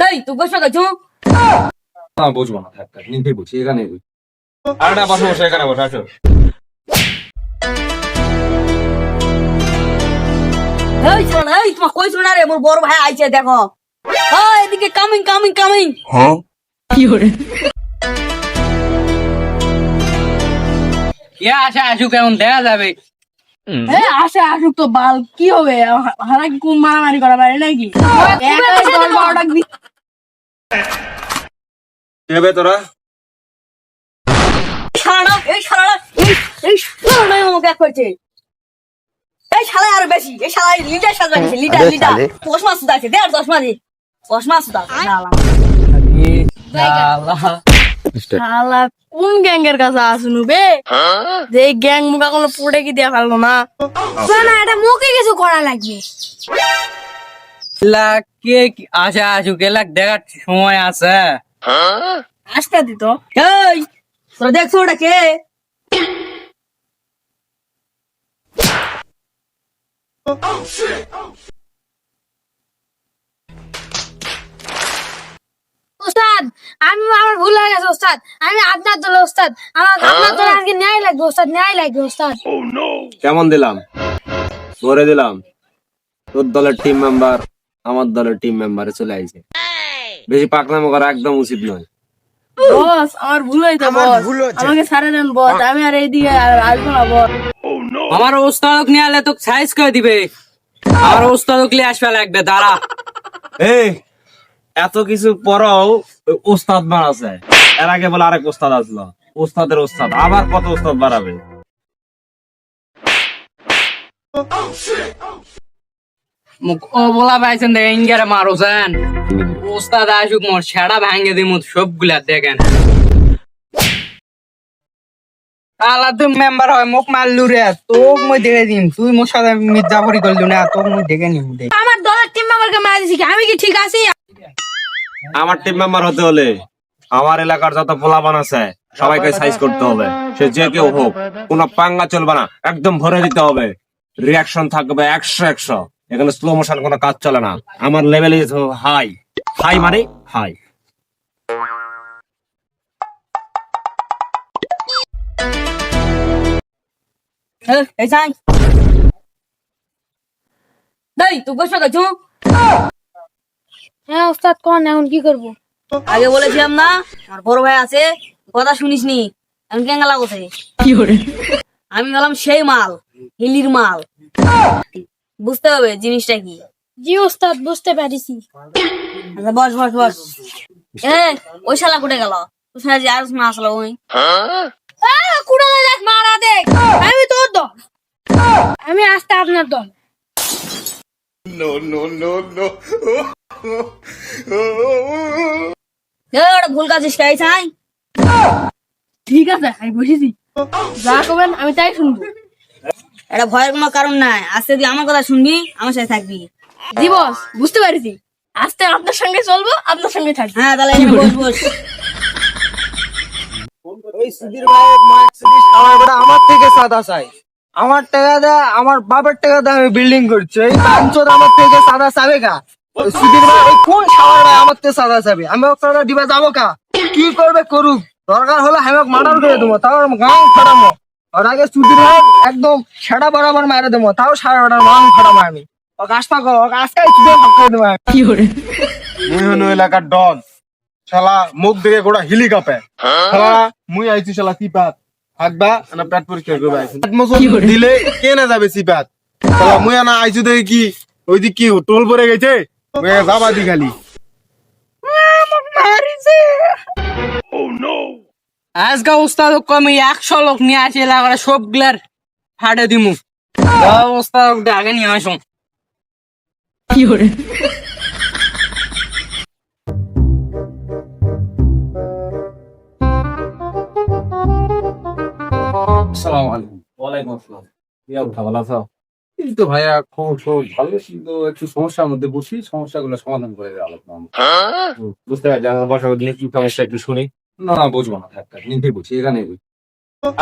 দেই তুই বসে গেছো না বুঝব না থাক থাক নিতেই বুঝছি এখানে বুঝি। আর না বসো বসো এখানে বসো আসো। এই শোনো এই তোমার কই শোনো রে? মোর বড় ভাই আইছে দেখো। ওই এদিকে কামিং কামিং কামিং ইয়া আশা আসু কেমন দেখা যাবে। হ্যাঁ আসে আসুক তো বাল কি হবে? হারা কি কোন মারামারি করা পারে নাকি? একাই দশ বারোটা বি- কে তোরা? শালা এই শালা এই শালা আমাকে এক করছে। এই শালা আর বেশি এই শালা লিটার সাজা গেছে লিটার লিটার। চশমা সুদা আছে দেড় চশমা দি চশমা শালা। শালা কোন গ্যাংয়ের কাছে আসুনু বে যে গ্যাং মুখা কোনো পুড়ে কি দিয়া ফেলল না? না এটা মুখে কিছু করা লাগবে। লা কে আশা আসু কে লাগ দেখার সময় আছে। আসতে দিত এই তোরা দেখছ ওটা কে? ওস্তাদ আমি আমার ভুল হয়ে গেছে ওস্তাদ। আমি আপনার দলে ওস্তাদ। আমার আপনার দলে আজকে ন্যায় লাগবে ওস্তাদ ন্যায় লাগবে ওস্তাদ। কেমন দিলাম? ধরে দিলাম। তোর দলের টিম মেম্বার আমার দলের টিম মেম্বারে চলে আইছে। বেশি পাকনামো করা একদম উচিত নয়। বস আমার ভুল হইতো বস। আমাকে সারে দেন বস। আমি আর এইদিকে আর আসব না বস। আমার ওস্তাদক নিয়ে আলে তো সাইজ করে দিবে। আমার ওস্তাদক নিয়ে আসবে লাগবে দাঁড়া। এই এত কিছু পরও ওস্তাদ বাড়াছে এর আগে বলে আরেক ওস্তাদ আসলো। ওস্তাদের ওস্তাদ। আবার কত ওস্তাদ বাড়াবে মুখ ও বলা পাইছেন দেখে ইঙ্গারে মারোছেন। ওস্তাদ আসুক মোর ছেড়া ভাঙে দিমু সবগুলা দেখেন। আলা তুই মেম্বার হয় মোক মারলু রে। তোক মই দেখে দিম। তুই মোর সাথে মির্জাফরি করলু না তোক মই দেখে নিম আমার দলের টিম মেম্বারকে মারা দিছি আমি কি ঠিক আছি? আমার টিম মেম্বার হতে হলে আমার এলাকার যত পোলাপান আছে সবাইকে সাইজ করতে হবে। সে যে কেউ হোক কোনো পাঙ্গা চলবে না একদম ভরে দিতে হবে। রিয়াকশন থাকবে একশো একশো। এখানে স্লো মোশন কোনো কাজ চলে না। আমার লেভেল ইজ হাই হাই মানে হাই এই, তুই বসে গেছো? হ্যাঁ ওস্তাদ কোন এখন কি করব? আগে বলেছিলাম না আমার বড় ভাই আছে কথা শুনিস নি আমি কেঙ্গা লাগছে আমি গেলাম সেই মাল হিলির মাল। বুঝতে হবে জিনিসটা কি? জি ওস্তাদ বুঝতে পারিছি। আচ্ছা বস বস বস। এ ওই শালা কুটে গেল? ওই শালা যে আর না আসলো ওই? কুড়া দেখ মারা দেখ আমি তোর দল। আমি আসতে আপনার দল। এ, ওটা ভুল কাজ শিখাই চাই ঠিক আছে আমি বসেছি। যা করবেন আমি তাই শুনব। এটা ভয়ের কোনো কারণ নাই। আজকে যদি আমার কথা শুনবি আমার সাথে থাকবি। জি বস বুঝতে পারিছি। আজকে আপনার সঙ্গে চলবো আপনার সঙ্গে থাকব। হ্যাঁ তাহলে বস বস। আমার থেকে সাদা চাই আমার টাকা দেয় আমার বাবার টাকা দেয় আমি বিল্ডিং করছি। এই আমার থেকে সাদা চাবে ওই সুধীর ভাই ওই কোন সাবার ভাই? আমার থেকে সাদা চাবে। আমি ওকে সাদা দিবা যাব কা? কি করবে করুক? দরকার হলে আমি ওকে মার্ডার করে দেবো। তাও গাং ফাটামো ওর আগে সুধীর ভাই একদম সেটা বরাবর মারে দেবো। তাও সাড়ে বাটার গাং ফাটামো আমি। ওকে আসপা কো ওকে আজকাই সুধীর ভাগ করে দেবো। আমি। মুই হনু এলাকার ডন। শালা মুখ দেখে গোড়া হিলি কাঁপে। শালা মুই আইছি শালা সিপাত। থাকবা না পেট পরিষ্কার করবে আইছি। দিলে কে না যাবে সিপাত? শালা মুই না আইছি দেখে কি? ওই দিক কি টোল পরে গেছে? মুই যাবা দি খালি আজকে ওস্তাদ আমি একশো লোক নিয়ে আসি এলাকার সবগুলার ফাটে দিমু। ওস্তাদ আগে নিয়ে আসুন। আসসালামু আলাইকুম। ওয়ালাইকুম আসসালাম। কি অবস্থা ভালো আছো? এই তো ভাইয়া খবর খবর ভালো কিন্তু একটু সমস্যার মধ্যে বসি সমস্যাগুলো সমাধান করে দেওয়া আলোচনা বুঝতে পারছি আমার বসা দিলে কি সমস্যা একটু শুনি। না না বুঝব না থাক থাক নিতেই বুঝছি এখানে বুঝি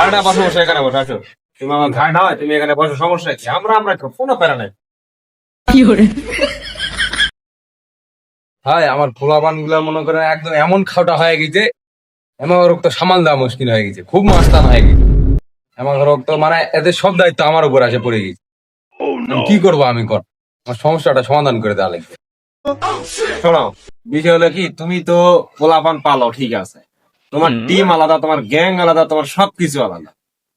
আর না বসো বসো এখানে বসো আসো। তুমি আমার ঘাট হয় তুমি এখানে বসো সমস্যা কি? আমরা আমরা কোনো প্যারা নাই। ভাই আমার পোলাপানগুলা মনে করেন একদম এমন খাওটা হয়ে গেছে এমন রোগ তো সামাল দেওয়া মুশকিল হয়ে গেছে খুব মাস্তান হয়ে গেছে। এমন রোগ তো মানে এদের সব দায়িত্ব আমার উপর আসে পড়ে গেছে। কি করব আমি কর? আমার সমস্যাটা সমাধান করে দেওয়া লাগবে শোনো বিষয় হলো কি তুমি তো পোলাপান পালো ঠিক আছে। তোমার টিম আলাদা তোমার গ্যাং আলাদা তোমার সবকিছু আলাদা।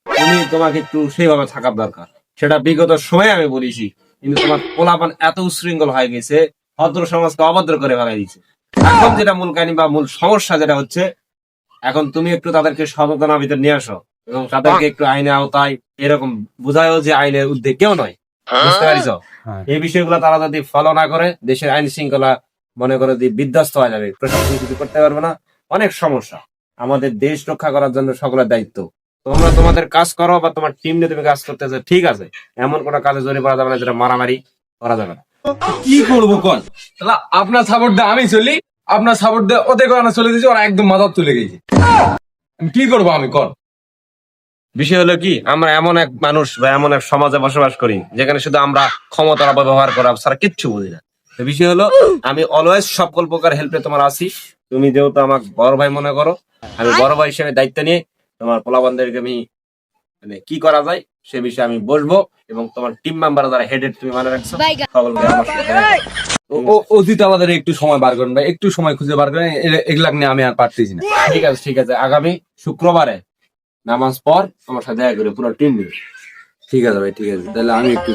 তুমি তোমাকে একটু সেইভাবে থাকার দরকার। সেটা বিগত সময় আমি বলেছি কিন্তু তোমার পোলাপান এত উশৃঙ্খল হয়ে গেছে ভদ্র সমাজকে অভদ্র করে ফেলাই দিচ্ছে এখন যেটা মূল কাহিনী বা মূল সমস্যা যেটা হচ্ছে এখন তুমি একটু তাদেরকে সচেতনার ভিতর নিয়ে আসো এবং তাদেরকে একটু আইনে আওতায় এরকম বুঝায়ও যে আইনের উদ্যোগ কেউ নয়। বুঝতে পারিস? হ্যাঁ। এই বিষয়গুলো তারা যদি ফলো না করে দেশের আইন শৃঙ্খলা মনে করে যে বিধ্বস্ত হয়ে যাবে প্রশাসন কিছু করতে পারবে না। অনেক সমস্যা। আমাদের দেশ রক্ষা করার জন্য সকলের দায়িত্ব। তোমরা তোমাদের কাজ করো বা তোমার টিম নিয়ে তুমি কাজ করতেছো ঠিক আছে। এমন কোনো কাজে জড়িয়ে পড়া যাবে না যেটা মারামারি করা যাবে না। কি করব কল? তাহলে আপনার সাপোর্ট দিয়ে আমি চলি আপনার সাপোর্ট দিয়ে ওদের কারণে চলে দিয়েছি ওরা একদম মাথা তুলে গেছে। কি করব আমি কন বিষয় হলো কি আমরা এমন এক মানুষ বা এমন এক সমাজে বসবাস করি যেখানে শুধু আমরা ক্ষমতার অপব্যবহার করা ছাড়া কিচ্ছু বুঝি না। তো বিষয় হলো আমি অলওয়েজ সকল প্রকার হেল্পে তোমার আছি। তুমি যেহেতু আমাকে বড় ভাই মনে করো আমি বড় ভাই হিসেবে দায়িত্ব নিয়ে তোমার পোলাবানদেরকে আমি মানে কি করা যায় সে বিষয়ে আমি বসবো এবং তোমার টিম মেম্বার যারা হেডেড তুমি মানে রাখছো ও- অতীত আমাদের একটু সময় বার করেন ভাই একটু সময় খুঁজে বার করেন এ- এগুলা নিয়ে আমি আর পারতেছি না। ঠিক আছে ঠিক আছে আগামী শুক্রবারে নামাজ পর আমার সাথে দেখা করে পুরো টিম ঠিক আছে ভাই, ঠিক আছে। তাহলে আমি একটু